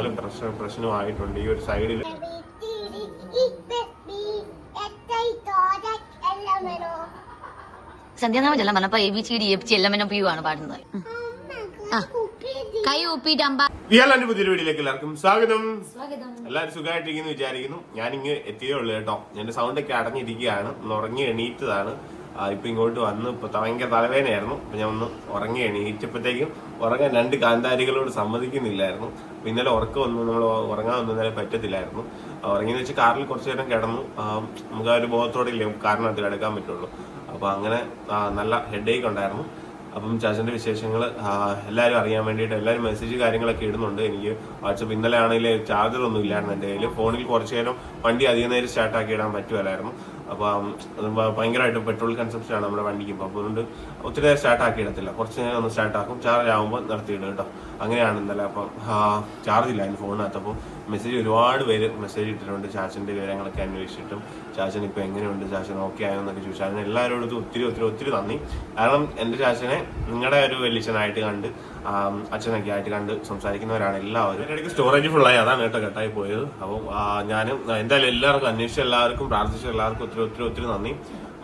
നല്ലപോലെ പ്രശ്നം പ്രശ്നമായിട്ടുണ്ട്. ഈ ഒരു സൈഡിൽ സന്ധ്യാനാമം ചെല്ലാൻ പറഞ്ഞപ്പോ A B C D F C എല്ലാം എന്നെ പി ആണ് പാടുന്നത് കൈ ഒപ്പിട്ട് അമ്പ ഇയാളെന്റെ പുതിയൊരു വീഡിയോയിലേക്ക് എല്ലാവർക്കും സ്വാഗതം. എല്ലാവരും സുഖമായിട്ടിരിക്കുന്നു വിചാരിക്കുന്നു. ഞാൻ ഇങ്ങ് എത്തിയേ ഉള്ളൂ കേട്ടോ. എന്റെ സൗണ്ട് ഒക്കെ അടഞ്ഞിരിക്കുകയാണ്. ഉറങ്ങി എണീറ്റതാണ്. ഇപ്പൊ ഇങ്ങോട്ട് വന്ന് ഇപ്പൊ ഭയങ്കര തലവേദനയായിരുന്നു. അപ്പൊ ഞാൻ ഒന്ന് ഉറങ്ങി എണീറ്റപ്പോഴത്തേക്കും ഉറങ്ങാൻ രണ്ട് കാന്താരികളോട് സമ്മതിക്കുന്നില്ലായിരുന്നു. അപ്പൊ ഇന്നലെ ഉറക്കമൊന്നും നമ്മൾ ഉറങ്ങാനൊന്നും ഇന്നലെ പറ്റത്തില്ലായിരുന്നു. ഉറങ്ങിയെന്ന് വെച്ചാൽ കാറിൽ കുറച്ചു നേരം കിടന്നു. നമുക്ക് ആ ഒരു ബോധത്തോടെ ഇല്ലേ കാറിനകത്ത് കിടക്കാൻ പറ്റുള്ളൂ. അപ്പൊ അങ്ങനെ നല്ല ഹെഡേക്ക് ഉണ്ടായിരുന്നു. അപ്പം ചാച്ചന്റെ വിശേഷങ്ങൾ എല്ലാവരും അറിയാൻ വേണ്ടിയിട്ട് എല്ലാവരും മെസ്സേജ് കാര്യങ്ങളൊക്കെ ഇടുന്നുണ്ട്. എനിക്ക് വാട്സപ്പ് ഇന്നലെ ആണെങ്കിൽ ചാർജർ ഒന്നും ഇല്ലായിരുന്നു എന്റെ കയ്യിൽ ഫോണിൽ കുറച്ച് നേരം വണ്ടി അധികം നേരം സ്റ്റാർട്ടാക്കി ഇടാൻ പറ്റുമല്ലായിരുന്നു അപ്പം ഭയങ്കരമായിട്ട് പെട്രോൾ കൺസപ്ഷൻ ആണ് നമ്മുടെ വണ്ടിക്ക്. ഇപ്പം അപ്പോൾ അതുകൊണ്ട് ഒത്തിരി സ്റ്റാർട്ട് ആക്കി ഇടത്തില്ല കുറച്ച് നേരം ഒന്ന് സ്റ്റാർട്ട് ആക്കും. ചാർജ് ആകുമ്പോൾ നിർത്തിയിടും കേട്ടോ. അങ്ങനെയാണ് ഇന്നലെ അപ്പം ചാർജ് ഇല്ല അതിന് ഫോണിനകത്ത് അപ്പോൾ മെസ്സേജ് ഒരുപാട് പേര് മെസ്സേജ് ഇട്ടിട്ടുണ്ട് ചാച്ചന്റെ വിവരങ്ങളൊക്കെ അന്വേഷിച്ചിട്ടും ചാച്ചൻ ഇപ്പോൾ എങ്ങനെയുണ്ട് ചാച്ചൻ ഓക്കെ ആയോ എന്നൊക്കെ ചോദിച്ചു. അതിന് എല്ലാവരോടും ഒത്തിരി ഒത്തിരി ഒത്തിരി നന്ദി. കാരണം എന്റെ ചാച്ചനെ നിങ്ങളുടെ ഒരു വെല്ലിച്ചനായിട്ട് കണ്ട് അച്ഛനൊക്കെ ആയിട്ട് കണ്ട് സംസാരിക്കുന്നവരാണ് എല്ലാവരും. ഇടയ്ക്ക് സ്റ്റോറേജ് ഫുള്ളായി അതാണ് കേട്ടോ കട്ടായി പോയത്. അപ്പം ആ, ഞാനും എന്തായാലും എല്ലാവർക്കും അന്വേഷിച്ച എല്ലാവർക്കും പ്രാർത്ഥിച്ച എല്ലാവർക്കും ഒത്തിരി ഒത്തിരി ഒത്തിരി നന്ദി.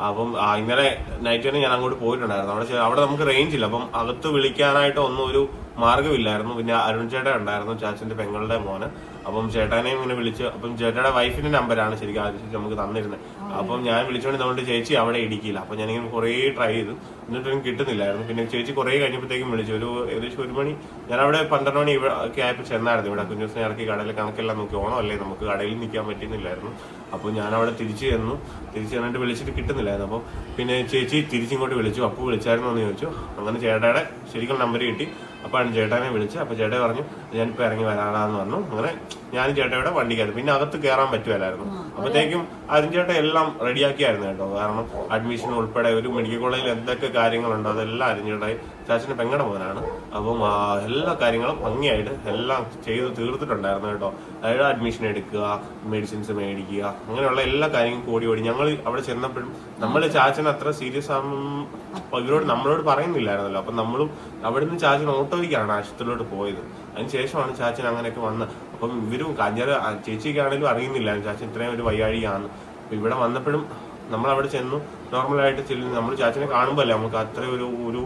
അപ്പം ഇന്നലെ നൈറ്റ് തന്നെ ഞാൻ അങ്ങോട്ട് പോയിട്ടുണ്ടായിരുന്നു. അവിടെ അവിടെ നമുക്ക് റേഞ്ച് ഇല്ല. അപ്പം അകത്ത് വിളിക്കാനായിട്ട് ഒന്നും ഒരു മാർഗമില്ലായിരുന്നു. പിന്നെ അരുൺ ചേട്ടൻ ഉണ്ടായിരുന്നു ചാച്ചന്റെ പെങ്ങളുടെ മോന്. അപ്പം ചേട്ടാനെയും ഇങ്ങനെ വിളിച്ച് അപ്പം ചേട്ടയുടെ വൈഫിന്റെ നമ്പറാണ് ശരിക്കും ആദ്യം നമുക്ക് തന്നിരുന്നത്. അപ്പം ഞാൻ വിളിച്ചുകൊണ്ട് നമ്മുടെ ചേച്ചി അവിടെ ഇടിക്കില്ല അപ്പം ഞാനിങ്ങനെ കുറേ ട്രൈ ചെയ്തു. എന്നിട്ടൊന്നും കിട്ടുന്നില്ലായിരുന്നു. പിന്നെ ചേച്ചി കുറേ കഴിഞ്ഞപ്പോഴത്തേക്കും വിളിച്ചു. ഒരു ഏകദേശം ഒരു മണി ഞാൻ അവിടെ പന്ത്രണ്ട് മണി ഇവിടെ ഒക്കെ ആയപ്പോൾ ചെന്നായിരുന്നു ഇവിടെ. കുഞ്ഞുസിനെ ഇറക്കി കടയിൽ കണക്കെല്ലാം നോക്കി ഓണം അല്ലേ നമുക്ക് കടയിൽ നിൽക്കാൻ പറ്റുന്നില്ലായിരുന്നു. അപ്പോൾ ഞാൻ അവിടെ തിരിച്ചു ചെന്നു. തിരിച്ചു ചെന്നിട്ട് വിളിച്ചിട്ട് കിട്ടുന്നില്ലായിരുന്നു. അപ്പോൾ പിന്നെ ചേച്ചി തിരിച്ചിങ്ങോട്ട് വിളിച്ചു. അപ്പോൾ വിളിച്ചായിരുന്നു എന്ന് ചോദിച്ചു. അങ്ങനെ ചേട്ടയുടെ ശരിക്കും നമ്പർ കിട്ടി. അപ്പോഴാണ് ചേട്ടനെ വിളിച്ച് അപ്പോൾ ചേട്ടൻ പറഞ്ഞു ഞാനിപ്പോൾ ഇറങ്ങി വരാടാന്ന് പറഞ്ഞു. അങ്ങനെ ഞാനും ചേട്ടയുടെ വണ്ടിക്കായിരുന്നു പിന്നെ അകത്ത് കയറാൻ പറ്റുമല്ലായിരുന്നു അപ്പോഴത്തേക്കും അരുൺ ചേട്ടൻ എല്ലാം റെഡിയാക്കിയായിരുന്നു കേട്ടോ. കാരണം അഡ്മിഷൻ ഉൾപ്പെടെ ഒരു മെഡിക്കൽ കോളേജിൽ എന്തൊക്കെ കാര്യങ്ങളുണ്ടോ അതെല്ലാം അരുൺ ചേട്ടായി ചാച്ചന്റെ പെങ്ങടെ മോനാണ്. അപ്പം എല്ലാ കാര്യങ്ങളും ഭംഗിയായിട്ട് എല്ലാം ചെയ്ത് തീർത്തിട്ടുണ്ടായിരുന്നു കേട്ടോ. അതായത് അഡ്മിഷൻ എടുക്കുക മെഡിസിൻസ് മേടിക്കുക അങ്ങനെയുള്ള എല്ലാ കാര്യങ്ങളും കൂടി ഓടി. ഞങ്ങൾ അവിടെ ചെന്നപ്പോഴും നമ്മൾ ചാച്ചൻ അത്ര സീരിയസ് ആകുമ്പോൾ ഇവരോട് നമ്മളോട് പറയുന്നില്ലായിരുന്നല്ലോ. അപ്പം നമ്മളും അവിടുന്ന് ചാച്ചൻ ഓട്ടോയ്ക്കാണ് ആശുപത്രിയിലോട്ട് പോയത്. അതിന് ശേഷമാണ് ചാച്ചൻ അങ്ങനെയൊക്കെ വന്ന്. അപ്പം ഇവരും കാഞ്ചാറ് ചേച്ചിക്കാണെങ്കിലും അറിയുന്നില്ലായിരുന്നു. ചാച്ചൻ ഇത്രയും ഒരു വയ്യാഴികയാണ്. ഇവിടെ വന്നപ്പോഴും നമ്മൾ അവിടെ ചെന്നു. നോർമലായിട്ട് ചെല്ലുന്നു നമ്മൾ ചാച്ചനെ കാണുമ്പോൾ അല്ലേ നമുക്ക് അത്ര ഒരു ഒരു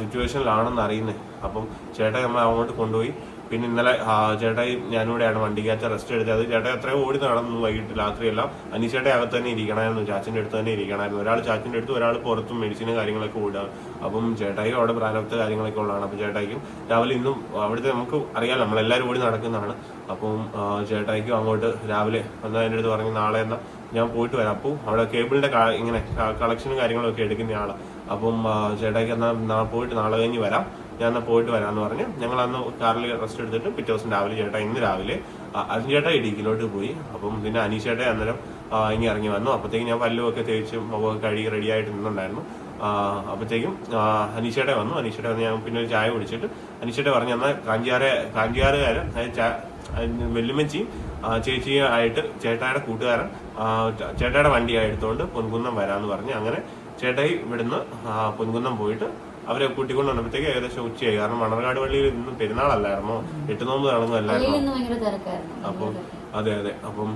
സിറ്റുവേഷനിലാണെന്ന് അറിയുന്നത് അപ്പം ചേട്ടൻ നമ്മൾ അങ്ങോട്ട് കൊണ്ടുപോയി. പിന്നെ ഇന്നലെ ചേട്ടായി ഞാനിവിടെയാണ് വണ്ടിക്കകത്ത് റെസ്റ്റ് എടുത്തത്. അത് ചേട്ടായി അത്രയും ഓടി നടന്നു വൈകിട്ട് രാത്രിയെല്ലാം. അനീഷേട്ടെ അകത്ത് തന്നെ ഇരിക്കണമായിരുന്നു. ചാച്ചന്റെ അടുത്ത് തന്നെ ഇരിക്കണമായിരുന്നു. ഒരാൾ ചാച്ചന്റെ അടുത്ത് ഒരാൾ പുറത്തും മെഡിസിനും കാര്യങ്ങളൊക്കെ ഓടുക. അപ്പം ചേട്ടായി അവിടെ പ്രാരബ്ധ കാര്യങ്ങളൊക്കെ ഉള്ളതാണ്. അപ്പം ചേട്ടായിക്കും രാവിലെ ഇന്നും അവിടുത്തെ നമുക്ക് അറിയാമല്ലോ നമ്മളെല്ലാവരും ഓടി നടക്കുന്നതാണ്. അപ്പം ആ, ചേട്ടായിക്കും അങ്ങോട്ട് രാവിലെ എന്നാൽ എന്റെ അടുത്ത് പറഞ്ഞു നാളെ എന്നാൽ ഞാൻ പോയിട്ട് വരാം. അപ്പോൾ അവിടെ കേബിളിന്റെ ഇങ്ങനെ കളക്ഷനും കാര്യങ്ങളൊക്കെ എടുക്കുന്ന ആളാണ് അപ്പം ചേട്ടായിക്ക് എന്നാൽ പോയിട്ട് നാളെ കഴിഞ്ഞ് വരാം. ഞാൻ എന്നാൽ പോയിട്ട് വരാമെന്ന് പറഞ്ഞ് ഞങ്ങൾ അന്ന് കാറിൽ റെസ്റ്റ് എടുത്തിട്ട് പിറ്റേ ദിവസം രാവിലെ ചേട്ടാ ഇന്ന് രാവിലെ അതിന് അരുൺ ചേട്ടാ ഇടുക്കിയിലോട്ട് പോയി. അപ്പം പിന്നെ അനീഷേട്ട അന്നേരം ഇനി ഇറങ്ങി വന്നു. അപ്പോഴത്തേക്കും ഞാൻ പല്ലുമൊക്കെ തേച്ച് മുഖമൊക്കെ കഴുകി റെഡി ആയിട്ട് നിന്നുണ്ടായിരുന്നു. അപ്പോഴത്തേക്കും അനീഷേട്ടെ വന്നു. അനീഷേട്ടെ വന്ന് ഞാൻ പിന്നെ ഒരു ചായ കുടിച്ചിട്ട് അനീഷേട്ടെ പറഞ്ഞു എന്നാൽ കാഞ്ചിയാറെ കാഞ്ചിയാറുകാരൻ വെല്ലുമ്മച്ചിയും ചെയ്യും. ചേച്ചിയും ആയിട്ട് ചേട്ടായുടെ കൂട്ടുകാരൻ ചേട്ടായുടെ വണ്ടി എടുത്തുകൊണ്ട് പൊൻകുന്നം വരാന്ന് പറഞ്ഞ് അങ്ങനെ ചേട്ടായി ഇവിടുന്ന് പൊൻകുന്നം പോയിട്ട് അവരെ കൂട്ടിക്കൊണ്ട് വന്നപ്പോഴത്തേക്ക് ഏകദേശം ഉച്ചയായി. കാരണം മണർകാട് പള്ളിയിൽ ഇന്ന് പെരുന്നാളല്ലായിരുന്നോ? എട്ട് നോമ്പ് നടന്നതല്ലായിരുന്നോ അപ്പം അതെ അതെ. അപ്പം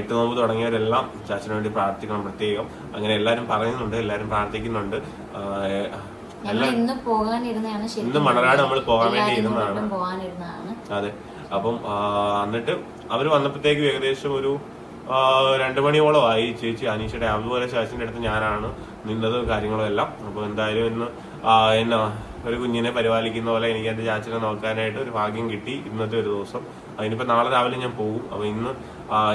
എട്ട് നോമ്പ് തുടങ്ങിയവരെല്ലാം ചാച്ചന് വേണ്ടി പ്രാർത്ഥിക്കണം പ്രത്യേകം. അങ്ങനെ എല്ലാരും പറയുന്നുണ്ട് എല്ലാരും പ്രാർത്ഥിക്കുന്നുണ്ട്. ഇന്ന് മണർകാട് നമ്മൾ പോകാൻ വേണ്ടി ഇരുന്നതാണ്. അതെ. അപ്പം എന്നിട്ട് അവർ വന്നപ്പോഴത്തേക്കും ഏകദേശം ഒരു രണ്ടു മണിയോളം ആയി ചേച്ചി അനീഷയുടെ അതുപോലെ ചേച്ചിന്റെ അടുത്ത് ഞാനാണ് നിന്നത് കാര്യങ്ങളും എല്ലാം. അപ്പൊ എന്തായാലും ഇന്ന് എന്നാ ഒരു കുഞ്ഞിനെ പരിപാലിക്കുന്ന പോലെ എനിക്ക് എന്റെ ചാച്ചനെ നോക്കാനായിട്ട് ഒരു ഭാഗ്യം കിട്ടി ഇന്നത്തെ ഒരു ദിവസം. അതിനിപ്പോ നാളെ രാവിലെ ഞാൻ പോകും അപ്പോൾ ഇന്ന്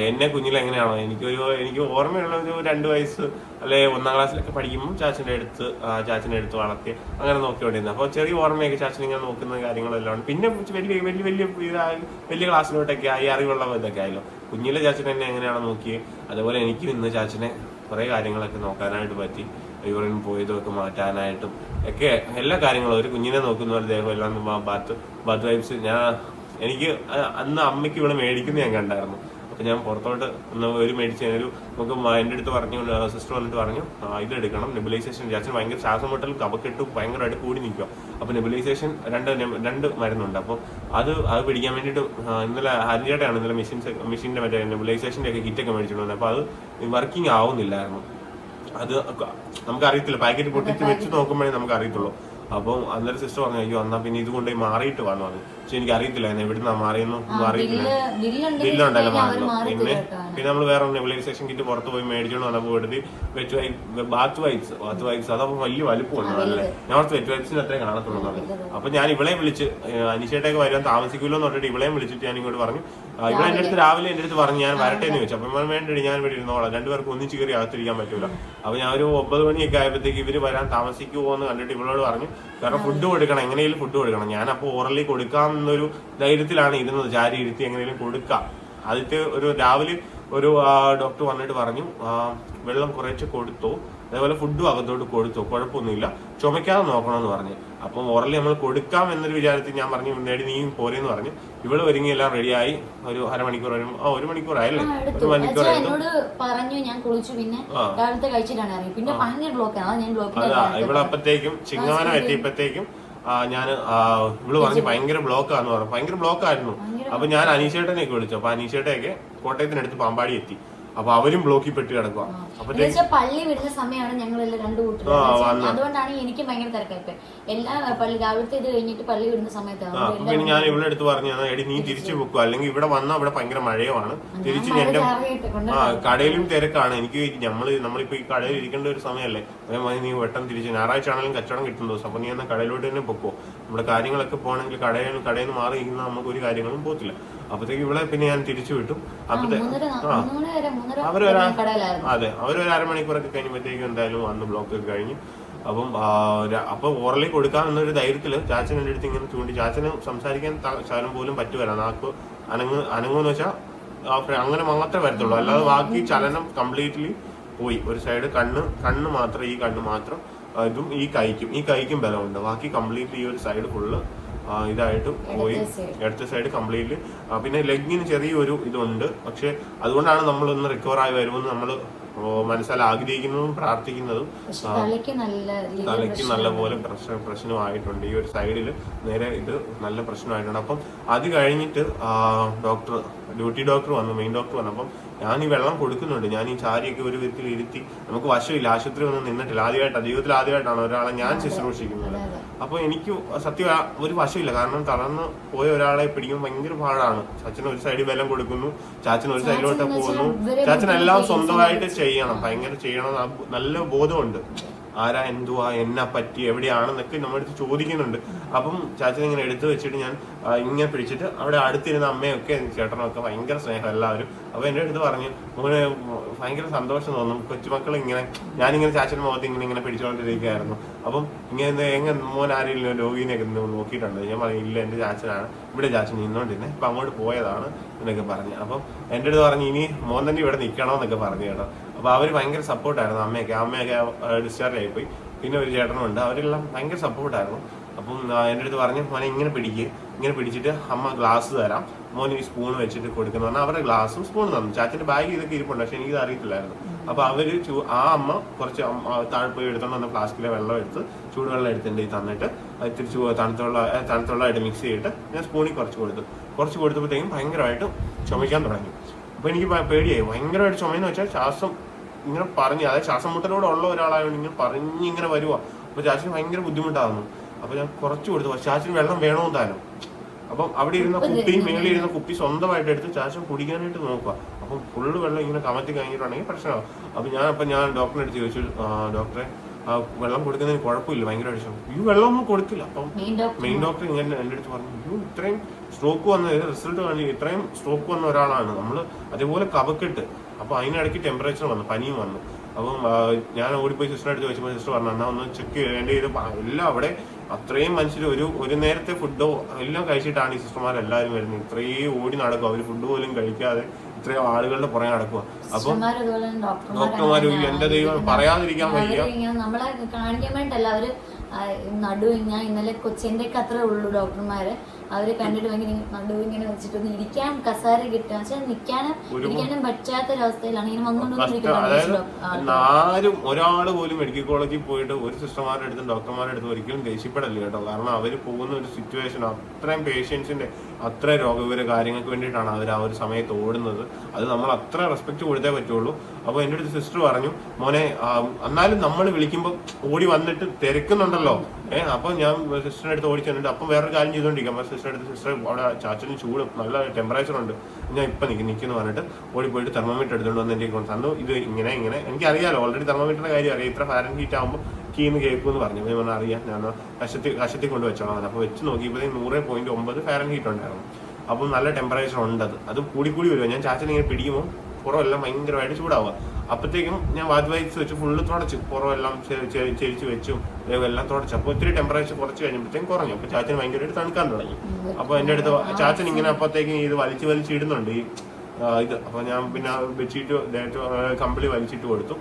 എന്നെ കുഞ്ഞിൽ എങ്ങനെയാണോ? എനിക്കൊരു എനിക്ക് ഓർമ്മയുള്ള ഒരു രണ്ട് വയസ്സ് അല്ലെ ഒന്നാം ക്ലാസ്സിലൊക്കെ പഠിക്കുമ്പോൾ ചാച്ചന്റെ അടുത്ത് ചാച്ചന്റെ അടുത്ത് വളർത്തി അങ്ങനെ നോക്കിക്കൊണ്ടിരുന്നത് അപ്പോൾ ചെറിയ ഓർമ്മയൊക്കെ ചാച്ചൻ ഇങ്ങനെ നോക്കുന്ന കാര്യങ്ങളെല്ലാം ഉണ്ട്. പിന്നെ വലിയ വലിയ വലിയ ഇതായി വലിയ ക്ലാസ്സിലോട്ടൊക്കെ ആയി അറിവുള്ള ഇതൊക്കെ ആയല്ലോ. കുഞ്ഞിലെ ചാച്ചൻ എന്നെ എങ്ങനെയാണോ നോക്കി അതുപോലെ എനിക്കും ഇന്ന് ചാച്ചനെ കുറേ കാര്യങ്ങളൊക്കെ നോക്കാനായിട്ട് പറ്റി. യൂറിൻ പോയതൊക്കെ മാറ്റാനായിട്ടും ഒക്കെ എല്ലാ കാര്യങ്ങളും. ഒരു കുഞ്ഞിനെ നോക്കുന്ന ഒരു ദേഹം എല്ലാം ബാത്ത് ബാത്ത് വൈബ്സ്. ഞാൻ എനിക്ക് അന്ന് അമ്മയ്ക്ക് ഇവിടെ മേടിക്കുന്ന ഞാൻ കണ്ടായിരുന്നു. അപ്പൊ ഞാൻ പുറത്തോട്ട് ഒന്ന് ഒരു മേടിച്ച് ഒരു നമുക്ക് മൈൻഡ് എന്റെ അടുത്ത് പറഞ്ഞു സിസ്റ്റർ വന്നിട്ട് പറഞ്ഞു ഇതെടുക്കണം ഇത് എടുക്കണം നെബുലൈസേഷൻ ചാച്ചൻ ഭയങ്കര ശ്വാസം മുട്ടലും കപക്കെട്ടും ഭയങ്കരമായിട്ട് കൂടി നിൽക്കുക. അപ്പോൾ നെബുലൈസേഷൻ രണ്ട് രണ്ട് മരുന്നുണ്ട്. അപ്പോൾ അത് അത് പിടിക്കാൻ വേണ്ടിയിട്ട് ഇന്നലെ ഹരിജേട്ടയാണ് ഇന്നലെ മെഷീൻസ് മെഷീന്റെ മറ്റേ നെബുലൈസേഷന്റെ ഒക്കെ കിറ്റൊക്കെ ഒക്കെ വന്നത്. അപ്പോൾ അത് വർക്കിംഗ് ആവുന്നില്ലായിരുന്നു. അത് നമുക്ക് അറിയത്തില്ല. പാക്കറ്റ് പൊട്ടിച്ച് വെച്ച് നോക്കുമ്പോഴേ നമുക്ക് അറിയത്തുള്ളൂ അപ്പം അന്നേരം സിസ്റ്റർ പറഞ്ഞു അയ്യോ എന്നാ പിന്നെ ഇതുകൊണ്ട് കൊണ്ടുപോയി മാറിയിട്ട് വന്നു അത്? പക്ഷെ എനിക്ക് അറിയത്തില്ല എവിടുന്നാ മാറിയെന്നും അറിയത്തില്ല ബില്ലുണ്ടല്ലോ മാറുന്നു പിന്നെ പിന്നെ നമ്മൾ വേറെ നെബിലൈസേഷൻ കിറ്റ് പുറത്ത് പോയി മേടിച്ചോണ്ട് വന്നപ്പോൾ എടുത്ത് wet why bath wipes bath wipes. അതപ്പോൾ വലിയ വലുപ്പമുണ്ട് അല്ലേ? ഞാൻ ഓർത്ത് വെറ്റ് വൈപ്സിന് അത്രേ കാണത്തുള്ളൂ. അപ്പൊ ഞാൻ ഇവളെ വിളിച്ച് അനിശേട്ടേക്ക് അനീഷേട്ടൊക്കെ വരാൻ താമസിക്കുമല്ലോ എന്ന് പറഞ്ഞിട്ട് ഇവളെയും വിളിച്ചിട്ട് ഞാൻ ഇങ്ങോട്ട് പറഞ്ഞു. ഇവിടെ എന്റെ എന്റെ അടുത്ത് രാവിലെ എന്റെ അടുത്ത് പറഞ്ഞു ഞാൻ വരട്ടെ എന്ന് ചോദിച്ചു. അപ്പൊ ഞാൻ വേണ്ടി ഞാൻ ഇവിടെ ഇരുന്നോളാം. രണ്ടുപേർക്ക് ഒന്നിച്ച് കയറി അകത്തിരിക്കാൻ പറ്റൂല. അപ്പൊ ഞാൻ ഒരു ഒമ്പത് മണിയൊക്കെ ആയപ്പോഴത്തേക്ക് ഇവർ വരാൻ താമസിക്കുമോ എന്ന് കണ്ടിട്ട് ഇവളോട് പറഞ്ഞു കാരണം ഫുഡ് കൊടുക്കണം. എങ്ങനെയും ഫുഡ് കൊടുക്കണം. ഞാൻ അപ്പോൾ ഓറലി കൊടുക്കാം എന്നൊരു ധൈര്യത്തിലാണ് ഇരുന്നത്. ചാരി ഇരുത്തി എങ്ങനെയും കൊടുക്കാം. ആദ്യത്തെ ഒരു രാവിലെ ഒരു ഡോക്ടർ വന്നിട്ട് പറഞ്ഞു വെള്ളം കുറച്ച് കൊടുത്തു. അതേപോലെ ഫുഡും അകത്തോട്ട് കൊടുത്തു. കുഴപ്പമൊന്നുമില്ല. ചുമക്കാതെ നോക്കണമെന്ന് പറഞ്ഞു. അപ്പം ഓറലി നമ്മൾ കൊടുക്കാം എന്നൊരു വിചാരത്തിൽ ഞാൻ പറഞ്ഞു നേടി നീ പോരെന്ന് പറഞ്ഞു. ഇവൾ ഒരുങ്ങി എല്ലാം റെഡിയായി ഒരു അരമണിക്കൂർ വരും ആ ഒരു മണിക്കൂർ ആയല്ലേ? ഒരു മണിക്കൂർ എന്നോട് പറഞ്ഞു ഞാൻ കുളിച്ചു. പിന്നെ ആ. രാവിലത്തെ കഴിച്ചിട്ടാണ് ഇറങ്ങി. പിന്നെ ഭയങ്കര ബ്ലോക്കാണ് അതാ ഞാൻ അതാ ബ്ലോക്കിൽ ഇവളപ്പത്തേക്കും ചിങ്ങവനം എത്തിയപ്പോഴത്തേക്കും ഞാൻ ഇവൾ പറഞ്ഞു ഭയങ്കര ബ്ലോക്ക് ആണെന്ന് പറഞ്ഞു. ഭയങ്കര ബ്ലോക്ക് ആയിരുന്നു. അപ്പൊ ഞാൻ അനീഷേട്ടനെയൊക്കെ വിളിച്ചു. അപ്പൊ അനീഷേട്ടയൊക്കെ കോട്ടയത്തിനടുത്ത് പാമ്പാടി എത്തി അപ്പൊ അവരും ബ്ലോക്കിൽ പെട്ടി കിടക്കുക പള്ളി വിടുന്ന സമയമാണ് ഞങ്ങൾ രണ്ടു കൂട്ടരും അതുകൊണ്ടാണ് എനിക്ക് ഭയങ്കര തിരക്കായിപ്പോയി. എല്ലാ പള്ളി രാവിലത്തെ ഇത് കഴിഞ്ഞിട്ട് പള്ളി വിടുന്ന സമയത്താണ് ഞാൻ ഇവിടെ അടുത്ത് പറഞ്ഞു "എന്നാ എടി നീ തിരിച്ചു വെക്കുക അല്ലെങ്കിൽ ഇവിടെ വന്നാൽ ഇവിടെ ഭയങ്കര മഴയുമാണ്. തിരിച്ച് എന്റെ ആ കടയിലും തിരക്കാണ്. എനിക്ക് നമ്മൾ നമ്മളിപ്പോ ഈ കടയിൽ ഇരിക്കേണ്ട ഒരു സമയമല്ലേ അതേമാതിരി നീ വെട്ടം തിരിച്ചു ഞായറാഴ്ച ആണെങ്കിലും കച്ചവടം കിട്ടുന്ന ദിവസം. അപ്പൊ നീ എന്നാ കടയിലോട്ട് തന്നെ പൊക്കോ. നമ്മുടെ കാര്യങ്ങളൊക്കെ പോകണമെങ്കിൽ കടയിൽ കടയിൽ നിന്ന് മാറി ഇരിക്കുന്ന നമുക്ക് ഒരു കാര്യങ്ങളും പോകത്തില്ല. അപ്പത്തേക്ക് ഇവിടെ പിന്നെ ഞാൻ തിരിച്ചു വിട്ടു. അപ്പത്തെ ആ. അവരൊരാ അതെ അവരൊരു അരമണിക്കൂറൊക്കെ കഴിയുമ്പോഴത്തേക്കും എന്തായാലും വന്ന് ബ്ലോക്ക് ഒക്കെ കഴിഞ്ഞ്. അപ്പം അപ്പൊ ഓറലി കൊടുക്കാം എന്നൊരു ധൈര്യത്തിൽ ചാച്ചൻ എന്റെ അടുത്ത് ഇങ്ങനെ ചൂണ്ടി ചാച്ചന് സംസാരിക്കാൻ ശകലം പോലും പറ്റുമല്ല നാക്ക് അനങ്ങ് അനങ്ങുമെന്ന് വെച്ചാൽ അങ്ങനെ മാത്രമേ വരത്തുള്ളൂ. അല്ലാതെ ബാക്കി ചലനം കംപ്ലീറ്റ്ലി പോയി. ഒരു സൈഡ് കണ്ണ് കണ്ണ് മാത്രം ഈ കണ്ണ് മാത്രം ഇതും ഈ കൈക്കും ഈ കൈക്കും ബലമുണ്ട്. ബാക്കി കംപ്ലീറ്റ്ലി ഈ ഒരു സൈഡ് ഫുള്ള് ഇതായിട്ട് പോയി. ഇടത്തെ സൈഡ് കംപ്ലീറ്റ്ലി പിന്നെ ലെഗിന് ചെറിയൊരു ഇതുണ്ട്. പക്ഷെ അതുകൊണ്ടാണ് നമ്മൾ ഒന്ന് റിക്കവർ ആയി വരുമെന്ന് നമ്മൾ മനസ്സിൽ ആഗ്രഹിക്കുന്നതും പ്രാർത്ഥിക്കുന്നതും. തലയ്ക്ക് നല്ല പോലെ പ്രശ്നം പ്രശ്നമായിട്ടുണ്ട്. ഈ ഒരു സൈഡിൽ നേരെ ഇത് നല്ല പ്രശ്നമായിട്ടുണ്ട്. അപ്പം അത് കഴിഞ്ഞിട്ട് ഡോക്ടർ ഡ്യൂട്ടി ഡോക്ടർ വന്നു മെയിൻ ഡോക്ടർ വന്നു. അപ്പം ഞാൻ ഈ വെള്ളം കൊടുക്കുന്നുണ്ട്. ഞാൻ ഈ ചാരിയൊക്കെ ഒരു വിധത്തിൽ ഇരുത്തി നമുക്ക് വശമില്ല. ആശുപത്രി ഒന്നും നിന്നിട്ടില്ല. ആദ്യമായിട്ടാണ് ജീവിതത്തിൽ ആദ്യമായിട്ടാണ് ഒരാളെ ഞാൻ ശുശ്രൂഷിക്കുന്നത്. അപ്പൊ എനിക്ക് സത്യം ഒരു വശമില്ല. കാരണം തളർന്ന് പോയ ഒരാളെ പിടിക്കും ഭയങ്കര പാടാണ്. ചാച്ചൻ ഒരു സൈഡിൽ ബലം കൊടുക്കുന്നു. ചാച്ചൻ ഒരു സൈഡിലോട്ട് പോകുന്നു. ചാച്ചൻ എല്ലാം സ്വന്തമായിട്ട് ചെയ്യണം. ഭയങ്കര ചെയ്യണം. നല്ല ബോധമുണ്ട്. ആരാ എന്തുവാ എന്നാ പറ്റി എവിടെയാണെന്നൊക്കെ നമ്മുടെ അടുത്ത് ചോദിക്കുന്നുണ്ട്. അപ്പം ചാച്ചൻ ഇങ്ങനെ എടുത്തു വെച്ചിട്ട് ഞാൻ ഇങ്ങനെ പിടിച്ചിട്ട് അവിടെ അടുത്തിരുന്ന അമ്മയൊക്കെ ചേട്ടനൊക്കെ ഭയങ്കര സ്നേഹം എല്ലാവരും. അപ്പൊ എന്റെ അടുത്ത് പറഞ്ഞു മോനെ ഭയങ്കര സന്തോഷം തോന്നും കൊച്ചുമക്കൾ ഇങ്ങനെ ഞാനിങ്ങനെ ചാച്ചൻ മുഖത്ത് ഇങ്ങനെ ഇങ്ങനെ പിടിച്ചുകൊണ്ടിരിക്കുകയായിരുന്നു അപ്പം ഇങ്ങനെ എങ്ങനെ മോൻ ആരെങ്കിലും രോഗീനെയൊക്കെ നോക്കിയിട്ടുണ്ട്. ഞാൻ പറഞ്ഞു ഇല്ല എന്റെ ചാച്ചനാണ്. ഇവിടെ ചാച്ചൻ നിന്നോണ്ടിരുന്നെ. ഇപ്പൊ അങ്ങോട്ട് പോയതാണ് എന്നൊക്കെ പറഞ്ഞു. അപ്പം എന്റെ അടുത്ത് പറഞ്ഞു ഇനി മോൻ തന്നെ ഇവിടെ നിൽക്കണമെന്നൊക്കെ പറഞ്ഞു കേട്ടോ. അപ്പൊ അവർ ഭയങ്കര സപ്പോർട്ടായിരുന്നു അമ്മയൊക്കെ. അമ്മയൊക്കെ ഡിസ്ചാർജ് ആയിപ്പോയി പിന്നെ ഒരു ചേട്ടനുണ്ട് അവരെല്ലാം ഭയങ്കര സപ്പോർട്ടായിരുന്നു. അപ്പം എന്റെ അടുത്ത് പറഞ്ഞു മോനെ ഇങ്ങനെ പിടിക്കുക ഇങ്ങനെ പിടിച്ചിട്ട് അമ്മ ഗ്ലാസ് തരാം. മോൻ ഈ സ്പൂൺ വെച്ചിട്ട് കൊടുക്കുന്ന. പറഞ്ഞാൽ അവരുടെ ഗ്ലാസും സ്പൂണും തന്നു. ചാച്ചന്റെ ബാഗ് ഇതൊക്കെ ഇരിപ്പുണ്ട്. പക്ഷെ എനിക്കിത് അറിയത്തില്ലായിരുന്നു അപ്പോൾ അവർ ചൂ- ആ അമ്മ കുറച്ച് താഴ്പോയി എടുത്തോണ്ട് വന്ന ഫ്ലാസ്കിലെ വെള്ളം എടുത്ത് ചൂടുവെള്ളം എടുത്തിട്ട് തന്നിട്ട് തിരിച്ചു തണുത്തുള്ള തണുത്തുള്ളതായിട്ട് മിക്സ് ചെയ്തിട്ട് ഞാൻ സ്പൂണിൽ കുറച്ച് കൊടുത്തു. കുറച്ച് കൊടുത്തപ്പോഴത്തേക്കും ഭയങ്കരമായിട്ട് ചുമയ്ക്കാൻ തുടങ്ങി. അപ്പോൾ എനിക്ക് പേടിയായി. ഭയങ്കരമായിട്ട് ചുമയെന്ന് വെച്ചാൽ ശ്വാസം ഇങ്ങനെ പറഞ്ഞു. അതായത് ശ്വാസം മുട്ടലോട് ഉള്ള ഒരാളായതുകൊണ്ട് ഇങ്ങനെ പറഞ്ഞ് ഇങ്ങനെ വരുവാ. അപ്പൊ ചാച്ചന് ഭയങ്കര ബുദ്ധിമുട്ടാകുന്നു അപ്പൊ ഞാൻ കുറച്ച് കൊടുത്തു. പക്ഷെ ചാച്ചന് വെള്ളം വേണോ താനും. അപ്പം അവിടെ ഇരുന്ന കുപ്പി മേളിൽ ഇരുന്ന കുപ്പി സ്വന്തമായിട്ട് എടുത്ത് ചാച്ചൻ കുടിക്കാനായിട്ട് നോക്കുക അപ്പം ഫുള്ള് വെള്ളം ഇങ്ങനെ കമത്തി കഴിഞ്ഞിട്ടുണ്ടെങ്കിൽ പ്രശ്നമാകും അപ്പൊ ഞാൻ അപ്പൊ ഞാൻ ഡോക്ടറെ അടുത്ത് ചോദിച്ചു ഡോക്ടറെ ആ, വെള്ളം കൊടുക്കുന്നതിന് കുഴപ്പമില്ല. ഭയങ്കര ശ്വാസം." ഈ വെള്ളം ഒന്നും കൊടുക്കില്ല അപ്പം മെയിൻ ഡോക്ടർ ഇങ്ങനെ എന്റെ അടുത്ത് പറഞ്ഞു അയ്യോ ഇത്രയും സ്ട്രോക്ക് വന്ന റിസൾട്ട് കാണി ഇത്രയും സ്ട്രോക്ക് വന്ന ഒരാളാണ്. നമ്മൾ അതേപോലെ കഫക്കെട്ട്. അപ്പൊ അതിനിടയ്ക്ക് ടെമ്പറേച്ചർ വന്നു പനിയും വന്നു. അപ്പം ഞാൻ ഓടിപ്പോയി സിസ്റ്റർ അടുത്ത് ചോദിച്ചപ്പോൾ സിസ്റ്റർ പറഞ്ഞു എന്നാ ഒന്ന് ചെക്ക് ചെയ്യേണ്ടി ഇത് എല്ലാം അവിടെ അത്രയും മനുഷ്യർ ഒരു ഒരു നേരത്തെ ഫുഡോ എല്ലാം കഴിച്ചിട്ടാണ് ഈ സിസ്റ്റർമാർ എല്ലാവരും വരുന്നത്. ഇത്രയും ഓടി നടക്കും അവർ ഫുഡ് പോലും കഴിക്കാതെ ഇത്രയും ആളുകളുടെ പുറകെ നടക്കുക. അപ്പം ഡോക്ടർമാരും എന്റെ ദൈവം പറയാതിരിക്കാൻ വയ്യ. നമ്മളെ കാണിക്കാൻ വേണ്ടല്ല അവർ നടു ഞാൻ ഇന്നലെ കൊച്ചിന്റെ ഒക്കെ അത്രേ ഉള്ളൂ ഡോക്ടർമാര് അവരെ കണ്ടിട്ട് ഭയങ്കര നടു ഇങ്ങനെ വെച്ചിട്ട് ഒന്ന് ഇരിക്കാൻ കസാര കിട്ടുക. പക്ഷെ നിൽക്കാനും ഇരിക്കാനും പറ്റാത്തൊരവസ്ഥയിലാണ്. ഇങ്ങനെ വന്നുകൊണ്ടിരിക്കുന്നത് ആരും ഒരാൾ പോലും മെഡിക്കൽ കോളേജിൽ പോയിട്ട് ഒരു സിസ്റ്റർമാരുടെ അടുത്തും ഡോക്ടർമാരുടെ അടുത്തും ഒരിക്കലും ദേഷ്യപ്പെടല്ല കേട്ടോ. കാരണം അവർ പോകുന്ന ഒരു സിറ്റുവേഷൻ അത്രയും പേഷ്യൻസിന്റെ അത്ര രോഗവിവര കാര്യങ്ങൾക്ക് വേണ്ടിയിട്ടാണ് അവർ ആ ഒരു സമയത്ത് ഓടുന്നത്. അത് നമ്മൾ അത്ര റെസ്പെക്ട് കൊടുത്തേ പറ്റുള്ളൂ. അപ്പോൾ എന്റെ അടുത്ത് സിസ്റ്റർ പറഞ്ഞു മോനെ എന്നാലും നമ്മൾ വിളിക്കുമ്പോൾ ഓടി വന്നിട്ട് തിരക്കുന്നുണ്ടല്ലോ. ഏഹ് അപ്പൊ ഞാൻ സിസ്റ്ററിന്റെ അടുത്ത് ഓടി ചെന്നിട്ട് അപ്പം വേറൊരു കാര്യം ചെയ്തുകൊണ്ടിരിക്കും അപ്പൊ സിസ്റ്റർ അടുത്ത് സിസ്റ്റർ അവിടെ ചാച്ചനും ചൂട് നല്ല ടെമ്പറേച്ചർ ഉണ്ട്. ഞാൻ ഇപ്പൊ നിൽക്കും നിൽക്കുന്നു പറഞ്ഞിട്ട് ഓടി പോയിട്ട് തെർമോമീറ്റർ എടുത്തുകൊണ്ട് വന്ന് കൊണ്ട് തന്നു ഇത് ഇങ്ങനെ ഇങ്ങനെ. എനിക്കറിയാലോ ഓൾറെഡി തെർമോമീറ്ററിന്റെ കാര്യം അറിയാം. ഇത്ര ഫാരൻ ഹീറ്റ് ആകുമ്പോൾ കീന്ന് കേൾക്കുമെന്ന് പറഞ്ഞു. ഞാൻ അറിയാം ഞാൻ കശത്തി കശത്തി കൊണ്ട് വെച്ചോളാം. അപ്പോൾ വെച്ച് നോക്കിയപ്പോഴത്തേക്ക് നൂറ് പോയിന്റ് ഒമ്പത് ഫാരൻ ഹീറ്റ് ഉണ്ടായിരുന്നു. അപ്പം നല്ല ടെമ്പറേച്ചർ ഉണ്ട് അത്. അത് കൂടി കൂടി വരുമോ ഞാൻ ചാച്ചനെ ഇങ്ങനെ പിടിക്കുമ്പോൾ പുറമെല്ലാം ഭയങ്കരമായിട്ട് ചൂടാവുക അപ്പോഴത്തേക്കും ഞാൻ വാത് വൈറ്റ്സ് വെച്ച് ഫുള്ള് തുടച്ചു. പുറമെല്ലാം ചെരിച്ച് വെച്ചു എല്ലാം തുടച്ചു. അപ്പോൾ ഒത്തിരി ടെമ്പറേച്ചർ കുറച്ച് കഴിഞ്ഞപ്പോഴത്തേക്കും കുറഞ്ഞു. അപ്പോൾ ചാച്ചന് ഭയങ്കരമായിട്ട് തണുക്കാൻ തുടങ്ങി. അപ്പോൾ എന്റെ അടുത്ത് ചാച്ചൻ ഇങ്ങനെ അപ്പോഴത്തേക്കും ഇത് വലിച്ച് വലിച്ചിടുന്നുണ്ട് ഈ ഇത്. അപ്പോൾ ഞാൻ പിന്നെ ബെഡ്ഷീറ്റ് കമ്പിളി വലിച്ചിട്ട് കൊടുത്തു.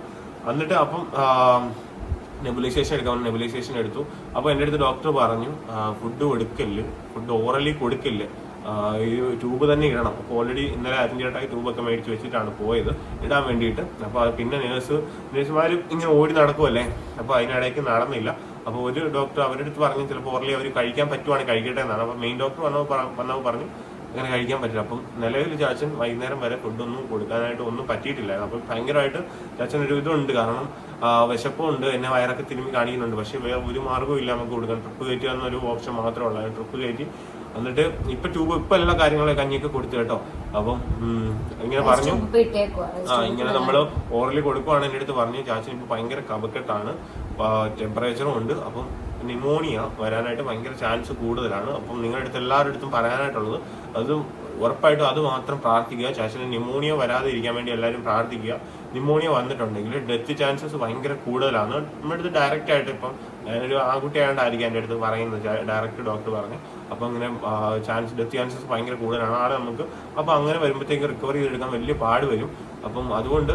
എന്നിട്ട് അപ്പം നെബുലൈസേഷൻ എടുക്കാൻ നെബുലൈസേഷൻ എടുത്തു. അപ്പോൾ എന്റെ അടുത്ത് ഡോക്ടർ പറഞ്ഞു ഫുഡ് കൊടുക്കല്ല് ഫുഡ് ഓറലി കൊടുക്കല്ല്. ഈ ട്യൂബ് തന്നെ ഇടണം. അപ്പോൾ ഓൾറെഡി ഇന്നലെ അരിഞ്ചേട്ടായി ട്യൂബൊക്കെ മേടിച്ച് വെച്ചിട്ടാണ് പോയത്. ഇടാൻ വേണ്ടിയിട്ട്. അപ്പോൾ പിന്നെ നേഴ്സ് നേഴ്സുമാർ ഇങ്ങനെ ഓടി നടക്കുമല്ലേ അപ്പോൾ അതിനിടയ്ക്ക് നടന്നില്ല. അപ്പോൾ ഒരു ഡോക്ടർ അവരുടെ അടുത്ത് പറഞ്ഞു ചിലപ്പോൾ ഓർലി അവർ കഴിക്കാൻ പറ്റുവാണെങ്കിൽ കഴിക്കട്ടെ എന്നാണ്. അപ്പോൾ മെയിൻ ഡോക്ടർ വന്നപ്പോൾ വന്നപ്പോൾ പറഞ്ഞു അങ്ങനെ കഴിക്കാൻ പറ്റില്ല. അപ്പം നിലവിൽ ചാച്ചൻ വൈകുന്നേരം വരെ ഫുഡൊന്നും കൊടുക്കാനായിട്ട് ഒന്നും പറ്റിയിട്ടില്ലായിരുന്നു. അപ്പം ഭയങ്കരമായിട്ട് ചാച്ചൻ ഒരു ഇതുണ്ട്. കാരണം വിശപ്പും ഉണ്ട്. എന്നെ വയറൊക്കെ തിരുമ്പി കാണിക്കുന്നുണ്ട്. പക്ഷേ വേറെ ഒരു മാർഗവും ഇല്ല നമുക്ക് കൊടുക്കാൻ. ട്രിപ്പ് കയറ്റി എന്നൊരു ഓപ്ഷൻ മാത്രമേ ഉള്ളൂ. ട്രിപ്പ് കയറ്റി എന്നിട്ട് ഇപ്പൊ ട്യൂബ് ഇപ്പൊ എല്ലാ കാര്യങ്ങളും കഞ്ഞിക്ക് കൊടുത്തു കേട്ടോ. അപ്പം ഇങ്ങനെ പറഞ്ഞു. ആ ഇങ്ങനെ നമ്മൾ ഓറലി കൊടുക്കുവാണ്. എന്റെ അടുത്ത് പറഞ്ഞു ചാച്ചൻ ഇപ്പൊ ഭയങ്കര കബക്കെട്ടാണ് ടെമ്പറേച്ചറും ഉണ്ട്. അപ്പം നിമോണിയ വരാനായിട്ട് ഭയങ്കര ചാൻസ് കൂടുതലാണ്. അപ്പം നിങ്ങളുടെ അടുത്ത് എല്ലാവരുടെ പറയാനായിട്ടുള്ളത് അത് ഉറപ്പായിട്ടും അത് മാത്രം പ്രാർത്ഥിക്കുക. ചാച്ചന് ന്യൂമോണിയ വരാതെ ഇരിക്കാൻ വേണ്ടി എല്ലാവരും പ്രാർത്ഥിക്കുക. ന്യൂമോണിയ വന്നിട്ടുണ്ടെങ്കിൽ ഡെത്ത് ചാൻസസ് ഭയങ്കര കൂടുതലാണ്. നമ്മുടെ അടുത്ത് ഡയറക്റ്റ് ആയിട്ട് ഇപ്പം ഞാനൊരു ആൺകുട്ടിയായോണ്ടായിരിക്കും എന്റെ അടുത്ത് പറയുന്നത്. ഡയറക്റ്റ് ഡോക്ടർ പറഞ്ഞു. അപ്പം അങ്ങനെ ചാൻസ് ഡെത്ത് ചാൻസസ് ഭയങ്കര കൂടുതലാണ്. ആളെ നമുക്ക് അപ്പം അങ്ങനെ വരുമ്പോഴത്തേക്ക് റിക്കവറി ചെയ്തെടുക്കാൻ വലിയ പാട് വരും. അപ്പം അതുകൊണ്ട്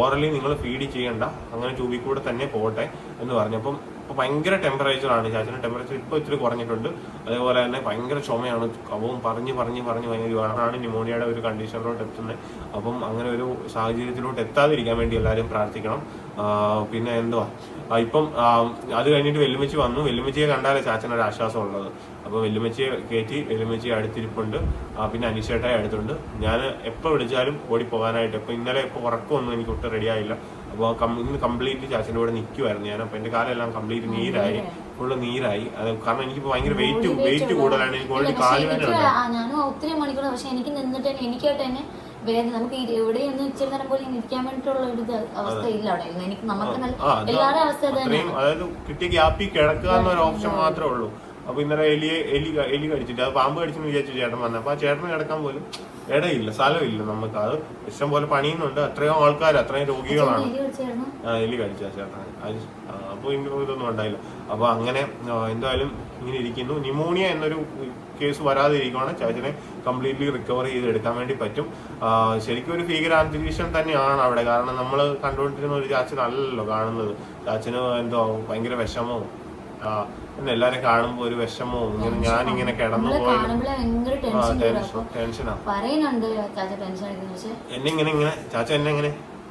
ഓറലി നിങ്ങൾ ഫീഡ് ചെയ്യണ്ട. അങ്ങനെ ട്യൂബിൽ കൂടെ തന്നെ പോട്ടെ എന്ന് പറഞ്ഞു. അപ്പം ഇപ്പൊ ഭയങ്കര ടെമ്പറേച്ചർ ആണ്. ചാച്ചന് ടെമ്പറേച്ചർ ഇപ്പൊ ഇത്തിരി കുറഞ്ഞിട്ടുണ്ട്. അതേപോലെ തന്നെ ഭയങ്കര ചുമയാണ്. കവവും പറഞ്ഞ് പറഞ്ഞ് പറഞ്ഞ് ഭയങ്കര ആണ് ന്യൂമോണിയയുടെ ഒരു കണ്ടീഷനിലോട്ട് എത്തുന്നത് അപ്പം അങ്ങനെ ഒരു സാഹചര്യത്തിലോട്ട് എത്താതിരിക്കാൻ വേണ്ടി എല്ലാവരും പ്രാർത്ഥിക്കണം. പിന്നെ എന്തുവാ? ഇപ്പം അത് കഴിഞ്ഞിട്ട് വെല്ലുമിച്ച് വന്നു. വെല്ലുമിച്ചിയെ കണ്ടാലേ ചാച്ചനൊരു ആശ്വാസം ഉള്ളത്. അപ്പോൾ വെല്ലുമിച്ചിയെ കയറ്റി വെല്ലുമിച്ചി അടുത്തിരിപ്പുണ്ട്. പിന്നെ അനീഷേട്ടായി അടുത്തുണ്ട്. ഞാൻ എപ്പോൾ വിളിച്ചാലും ഓടി പോകാനായിട്ട് ഇപ്പൊ ഇന്നലെ ഇപ്പോൾ ഉറക്കമൊന്നും എനിക്ക് ഒട്ടും റെഡി ആയില്ല. അപ്പോൾ ഇന്ന് കംപ്ലീറ്റ് ചാച്ചന്റെ കൂടെ നിൽക്കുമായിരുന്നു ഞാൻ. അപ്പോൾ എന്റെ കാലെല്ലാം കംപ്ലീറ്റ് നീരായി. ഫുള്ള് നീരായി. അത് കാരണം എനിക്കിപ്പോൾ ഭയങ്കര വെയിറ്റ് വെയിറ്റ് കൂടുതലാണ്. എനിക്ക് ഓൾറെഡി കാൽ വേദന ഉണ്ട് ഞാനും ഒത്തിരി മണിക്കൂർ പക്ഷെ എനിക്ക് നിന്നിട്ട് തന്നെ എനിക്കായിട്ട് തന്നെ വേദന നമുക്ക് ഇരി- എവിടെയൊന്നും ഇച്ചിരി നേരം പോലും ഇരിക്കാൻ വേണ്ടിയിട്ടുള്ള ഒരു അവസ്ഥ ഇല്ല അവിടെ. എനിക്ക് നമുക്ക് എല്ലാവരുടെ അവസ്ഥ അതായത് കിട്ടിയ ഗ്യാപ്പിൽ കിടക്കുക എന്നൊരു ഓപ്ഷൻ മാത്രമേ ഉള്ളൂ. അപ്പൊ ഇന്നലെ എലിയെ എലി എലി കടിച്ചിട്ട് അത് പാമ്പ് കടിച്ചെന്ന് വിചാരിച്ചു ചേട്ടൻ വന്നത് അപ്പൊ ആ ചേട്ടന് കിടക്കാൻ പോലും ഇടയില്ല സ്ഥലമില്ല നമുക്ക്. അത് ഇഷ്ടം പോലെ പണിയുന്നുണ്ട്. അത്രയും ആൾക്കാർ അത്രയും രോഗികളാണ്. എലി കടിച്ച ചേട്ടൻ. അപ്പൊ ഇതൊന്നും ഉണ്ടായില്ല. അപ്പൊ അങ്ങനെ എന്തായാലും ഇങ്ങനെ ഇരിക്കുന്നു. ന്യൂമോണിയ എന്നൊരു കേസ് വരാതിരിക്കുവാണ്. ചേച്ചനെ കംപ്ലീറ്റ്ലി റിക്കവർ ചെയ്ത് എടുക്കാൻ വേണ്ടി പറ്റും. ശരിക്കും ഒരു ഭീകരാന്തരീക്ഷം തന്നെയാണ് അവിടെ. കാരണം നമ്മൾ കണ്ടുകൊണ്ടിരുന്ന ഒരു ചാച്ചനല്ലല്ലോ കാണുന്നത്. ചാച്ചന് എന്തോ ഭയങ്കര വിഷമവും പിന്നെ എല്ലാരും കാണുമ്പോ ഒരു വിഷമോ ഇങ്ങനെ ഞാൻ ഇങ്ങനെ കിടന്നു ടെൻഷനാ പറയുന്നുണ്ട് ചാച്ച ടെൻഷൻ എന്നെ ഇങ്ങനെ ഇങ്ങനെ ചാച്ച എന്നെ ഇങ്ങനെ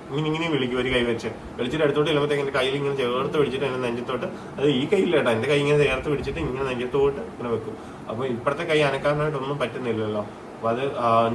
ഇങ്ങനെ ഇങ്ങനെ വിളിക്കും ഒരു കൈ വെച്ച്. വിളിച്ചിട്ട് അടുത്തോട്ട് ചെല്ലുമ്പോഴത്തേക്ക് എന്റെ കയ്യിൽ ഇങ്ങനെ ചേർത്ത് പിടിച്ചിട്ട് എന്നെ നെഞ്ചത്തോട്ട് അത് ഈ കയ്യിലേട്ടാ എന്റെ കൈ ഇങ്ങനെ ചേർത്ത് പിടിച്ചിട്ട് ഇങ്ങനെ നെഞ്ചത്തോട്ട് ഇങ്ങനെ വെക്കും. അപ്പൊ ഇപ്പഴത്തെ കൈ അനക്കാനായിട്ടൊന്നും പറ്റുന്നില്ലല്ലോ. അപ്പൊ അത്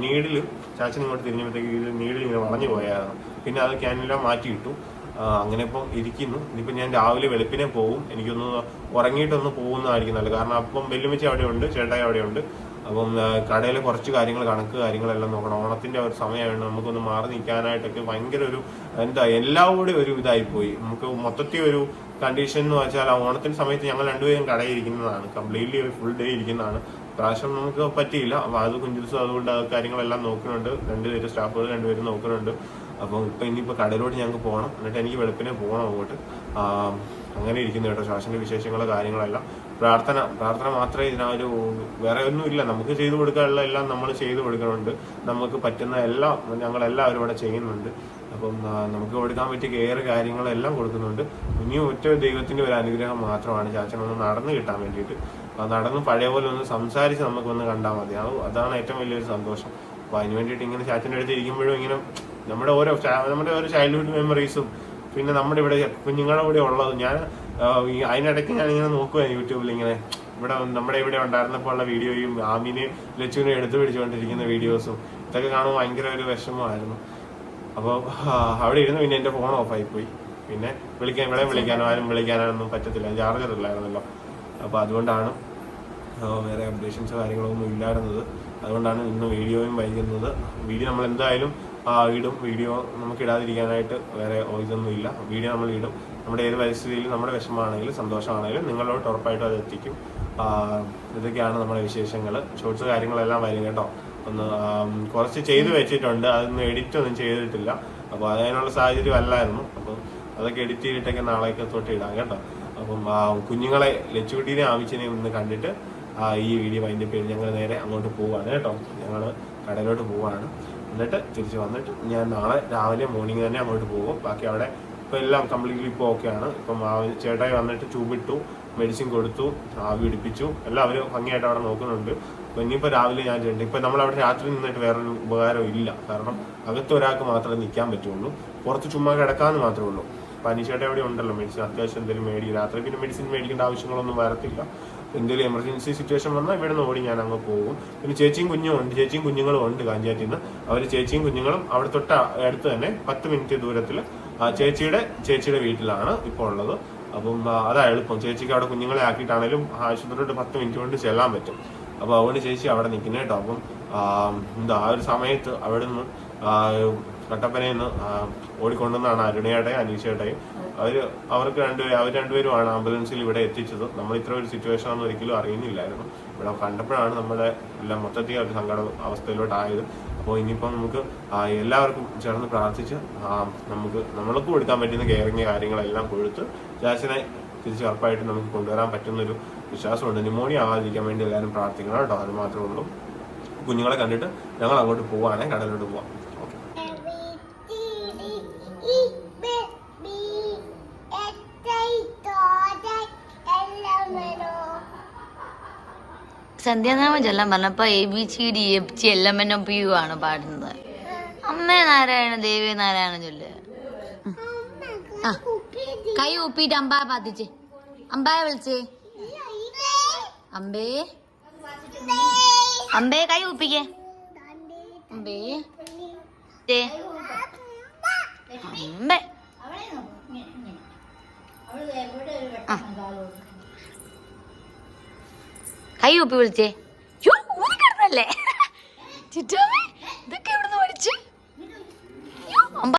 നീഡിൽ ചാച്ചൻ ഇങ്ങോട്ട് തിരിഞ്ഞപ്പോഴത്തേക്ക് നീഡിൽ ഇങ്ങനെ വളഞ്ഞു പോയായിരുന്നു. പിന്നെ അത് ക്യാനില മാറ്റിയിട്ടു. ആ, അങ്ങനെ ഇപ്പം ഇരിക്കുന്നു. ഇനിയിപ്പം ഞാൻ രാവിലെ വെളുപ്പിനെ പോകും എനിക്കൊന്ന് ഉറങ്ങിയിട്ടൊന്ന് പോകുന്നതായിരിക്കും നല്ലത്. കാരണം അപ്പം വെല്ലുമിച്ച് അവിടെയുണ്ട് ചേട്ടായി അവിടെ ഉണ്ട് അപ്പം കടയിലെ കുറച്ച് കാര്യങ്ങൾ കണക്ക് കാര്യങ്ങളെല്ലാം നോക്കണം. ഓണത്തിന്റെ ഒരു സമയമാണ് നമുക്കൊന്ന് മാറി നിൽക്കാനായിട്ടൊക്കെ ഭയങ്കര ഒരു എന്താ എല്ലാം കൂടി ഒരു ഇതായിപ്പോയി. പോയി നമുക്ക് മൊത്തത്തിൽ ഒരു കണ്ടീഷൻ എന്ന് വെച്ചാൽ ആ ഓണത്തിന്റെ സമയത്ത് ഞങ്ങൾ രണ്ടുപേരും കടയിൽ ഇരിക്കുന്നതാണ്. കംപ്ലീറ്റ്ലി ഫുൾ ഡേ ഇരിക്കുന്നതാണ്. പ്രാവശ്യം നമുക്ക് പറ്റിയില്ല. അത് കുഞ്ഞു ദിവസം അതുകൊണ്ട് കാര്യങ്ങളെല്ലാം നോക്കുന്നുണ്ട്. രണ്ടുപേരും സ്റ്റാഫുകൾ രണ്ടുപേരും നോക്കുന്നുണ്ട്. അപ്പം ഇപ്പൊ ഇനിയിപ്പോ കടയിലോട്ട് ഞങ്ങൾക്ക് പോകണം എന്നിട്ട് എനിക്ക് വെളുപ്പിനെ പോകണം അങ്ങോട്ട്. അങ്ങനെ ഇരിക്കുന്നു കേട്ടോ ശ്വാസന്റെ വിശേഷങ്ങളോ കാര്യങ്ങളെല്ലാം. പ്രാർത്ഥന പ്രാർത്ഥന മാത്രമേ ഇതിനൊരു വേറെ ഒന്നും ഇല്ല. നമുക്ക് ചെയ്തു കൊടുക്കാനുള്ള എല്ലാം നമ്മൾ ചെയ്തു കൊടുക്കുന്നുണ്ട് നമുക്ക് പറ്റുന്ന എല്ലാം ഞങ്ങളെല്ലാവരും ഇവിടെ ചെയ്യുന്നുണ്ട്. അപ്പം നമുക്ക് കൊടുക്കാൻ പറ്റിയ കെയർ കാര്യങ്ങളെല്ലാം കൊടുക്കുന്നുണ്ട്. ഇനിയും ഒറ്റ ദൈവത്തിന്റെ ഒരു അനുഗ്രഹം മാത്രമാണ് ചാച്ചനൊന്ന് നടന്നു കിട്ടാൻ വേണ്ടിയിട്ട്. നടന്ന് പഴയ പോലെ ഒന്ന് സംസാരിച്ച് നമുക്ക് ഒന്ന് കണ്ടാൽ മതി. അതാണ് ഏറ്റവും വലിയൊരു സന്തോഷം. അപ്പൊ അതിന് വേണ്ടിയിട്ട് ഇങ്ങനെ ചാച്ചന്റെ അടുത്ത് ഇരിക്കുമ്പോഴും ഇങ്ങനെ നമ്മുടെ ഓരോ നമ്മുടെ ഓരോ ചൈൽഡ്ഹുഡ് മെമ്മറീസും പിന്നെ നമ്മുടെ ഇവിടെ കുഞ്ഞുങ്ങളുടെ കൂടെ ഉള്ളത്. ഞാൻ അതിനിടയ്ക്ക് ഞാൻ ഇങ്ങനെ നോക്കുവാണ് യൂട്യൂബിൽ ഇങ്ങനെ. ഇവിടെ നമ്മുടെ ഇവിടെ ഉണ്ടായിരുന്നപ്പോൾ ഉള്ള വീഡിയോയും ആമിനെയും ലച്ചുവിനെ എടുത്തു പിടിച്ചുകൊണ്ടിരിക്കുന്ന വീഡിയോസും ഇതൊക്കെ കാണുമ്പോൾ ഭയങ്കര ഒരു വിഷമമായിരുന്നു. അപ്പോൾ അവിടെ ഇരുന്ന് പിന്നെ എന്റെ ഫോൺ ഓഫായി പോയി പിന്നെ വിളിക്കാൻ ഇവിടെ വിളിക്കാനോ ആരും വിളിക്കാനോ ഒന്നും പറ്റത്തില്ല. ചാർജർ ഇല്ലായിരുന്നല്ലോ അപ്പോൾ അതുകൊണ്ടാണ് വേറെ അപ്ഡേഷൻസ് കാര്യങ്ങളൊന്നും ഇല്ലായിരുന്നത്. അതുകൊണ്ടാണ് ഇന്ന് വീഡിയോയും വൈകുന്നത്. വീഡിയോ നമ്മൾ എന്തായാലും ഇടും വീഡിയോ നമുക്ക് ഇടാതിരിക്കാനായിട്ട് വേറെ ഇതൊന്നും ഇല്ല. വീഡിയോ നമ്മൾ ഇടും. നമ്മുടെ ഏത് പരിസ്ഥിതിയിലും നമ്മുടെ വിഷമമാണെങ്കിലും സന്തോഷമാണെങ്കിലും നിങ്ങളോട് ഉറപ്പായിട്ടും അത് എത്തിക്കും. ഇതൊക്കെയാണ് നമ്മുടെ വിശേഷങ്ങൾ ഷോർട്സ് കാര്യങ്ങളെല്ലാം വരും കേട്ടോ. ഒന്ന് കുറച്ച് ചെയ്തു വെച്ചിട്ടുണ്ട്. അതൊന്നും എഡിറ്റ് ഒന്നും ചെയ്തിട്ടില്ല. അപ്പോൾ അതിനുള്ള സാഹചര്യം അല്ലായിരുന്നു. അപ്പം അതൊക്കെ എഡിറ്റ് ചെയ്തിട്ടൊക്കെ നാളെയൊക്കെ തൊട്ട് ഇടാം കേട്ടോ. അപ്പം കുഞ്ഞുങ്ങളെ ലച്ചുകുട്ടീനെ ആവശ്യനെയും ഒന്ന് കണ്ടിട്ട് ഈ വീഡിയോ അതിന്റെ പേര് ഞങ്ങൾ നേരെ അങ്ങോട്ട് പോവാണ് കേട്ടോ. ഞങ്ങൾ കടയിലോട്ട് പോവാണ്. എന്നിട്ട് തിരിച്ച് വന്നിട്ട് ഞാൻ നാളെ രാവിലെ മോർണിംഗ് തന്നെ അങ്ങോട്ട് പോകും. ബാക്കി അവിടെ ഇപ്പം എല്ലാം കംപ്ലീറ്റ്ലി ഇപ്പോൾ ഓക്കെയാണ് ഇപ്പം ചേട്ടായി വന്നിട്ട് ട്യൂബിട്ടു മെഡിസിൻ കൊടുത്തു ആവി പിടിപ്പിച്ചു. എല്ലാം അവർ ഭംഗിയായിട്ട് അവിടെ നോക്കുന്നുണ്ട്. അപ്പം ഇനിയിപ്പോൾ രാവിലെ ഞാൻ ചെയ്യണ്ട ഇപ്പം നമ്മളവിടെ രാത്രി നിന്നിട്ട് വേറൊരു ഉപകാരം ഇല്ല. കാരണം അകത്ത് ഒരാൾക്ക് മാത്രമേ നിൽക്കാൻ പറ്റുള്ളൂ. പുറത്ത് ചുമ്മാ കിടക്കാമെന്ന് മാത്രമേ ഉള്ളൂ. അപ്പം അനീഷേട്ട എവിടെ ഉണ്ടല്ലോ. മെഡിസിൻ അത്യാവശ്യം എന്തെങ്കിലും മേടിക്കും രാത്രി പിന്നെ മെഡിസിൻ മേടിക്കേണ്ട ആവശ്യങ്ങളൊന്നും വരത്തില്ല. എന്തെങ്കിലും എമർജൻസി സിറ്റുവേഷൻ വന്നാൽ ഇവിടെ നിന്ന് ഓടി ഞാൻ അങ്ങ് പോകും. പിന്നെ ചേച്ചിയും കുഞ്ഞും ഉണ്ട്. ചേച്ചിയും കുഞ്ഞുങ്ങളും ഉണ്ട് കാഞ്ചാറ്റിൽ നിന്ന് അവർ ചേച്ചിയും കുഞ്ഞുങ്ങളും അവിടെ തൊട്ട അടുത്ത് തന്നെ പത്ത് മിനിറ്റ് ദൂരത്തിൽ ചേച്ചിയുടെ ചേച്ചിയുടെ വീട്ടിലാണ് ഇപ്പോൾ ഉള്ളത്. അപ്പം അതാ എളുപ്പം. ചേച്ചിക്ക് അവിടെ കുഞ്ഞുങ്ങളെ ആക്കിയിട്ടാണേലും ആശുപത്രിയോട്ട് പത്ത് മിനിറ്റ് കൊണ്ട് ചെല്ലാൻ പറ്റും. അപ്പോൾ അതുകൊണ്ട് ചേച്ചി അവിടെ നിൽക്കുന്നത് കേട്ടോ. അപ്പം എന്താ ആ ഒരു സമയത്ത് അവിടെ നിന്ന് കട്ടപ്പനയിൽ നിന്ന് ഓടിക്കൊണ്ടുവന്നാണ് അരുണയുടെയും അനീഷയുടെയും. അവർ അവർക്ക് രണ്ടുപേരും അവർ രണ്ടുപേരുമാണ് ആംബുലൻസിൽ ഇവിടെ എത്തിച്ചത്. നമ്മൾ ഇത്ര ഒരു സിറ്റുവേഷൻ ഒന്നും ഒരിക്കലും അറിയുന്നില്ലായിരുന്നു. ഇവിടെ കണ്ടപ്പോഴാണ് നമ്മുടെ എല്ലാം മൊത്തത്തിൽ ഒരു സങ്കട അവസ്ഥയിലോട്ടായത്. അപ്പോൾ ഇനിയിപ്പോൾ നമുക്ക് എല്ലാവർക്കും ചേർന്ന് പ്രാർത്ഥിച്ച് നമുക്ക് നമ്മൾക്ക് കൊടുക്കാൻ പറ്റുന്ന കെയറിങ് കാര്യങ്ങളെല്ലാം കൊടുത്ത് ജാസിനെ തിരിച്ച് ഉറപ്പായിട്ട് നമുക്ക് കൊണ്ടുവരാൻ പറ്റുന്നൊരു വിശ്വാസമുണ്ട്. ന്യൂമോണിയ ആവാതിരിക്കാൻ വേണ്ടി എല്ലാവരും പ്രാർത്ഥിക്കണം കേട്ടോ. അത് മാത്രമേ ഉള്ളൂ. കുഞ്ഞുങ്ങളെ കണ്ടിട്ട് ഞങ്ങൾ അങ്ങോട്ട് പോവാണേ കടലിലോട്ട് പോവാം. സന്ധ്യാനാമം ചൊല്ലാൻ പറഞ്ഞപ്പോ A B C D F G എല്ലാം എന്നെ പി യു ആണ് പാടുന്നത്. അമ്മേ നാരായണ ദേവി നാരായണ ചൊല്ല്. ആ കൈ ഊപ്പിട്ട് അമ്പായ പാത്തിച്ച് അമ്പായ വിളിച്ചേ. അമ്പേ. അമ്പേ കൈ ഊപ്പിക്കേ. അമ്പേ. അമ്പേ. ആ. ഹൈ ഒപ്പി വിളിച്ചേ കിടന്നല്ലേ? ചിറ്റാമേ ഇതൊക്കെ എവിടെ നിന്ന് പഠിച്ചു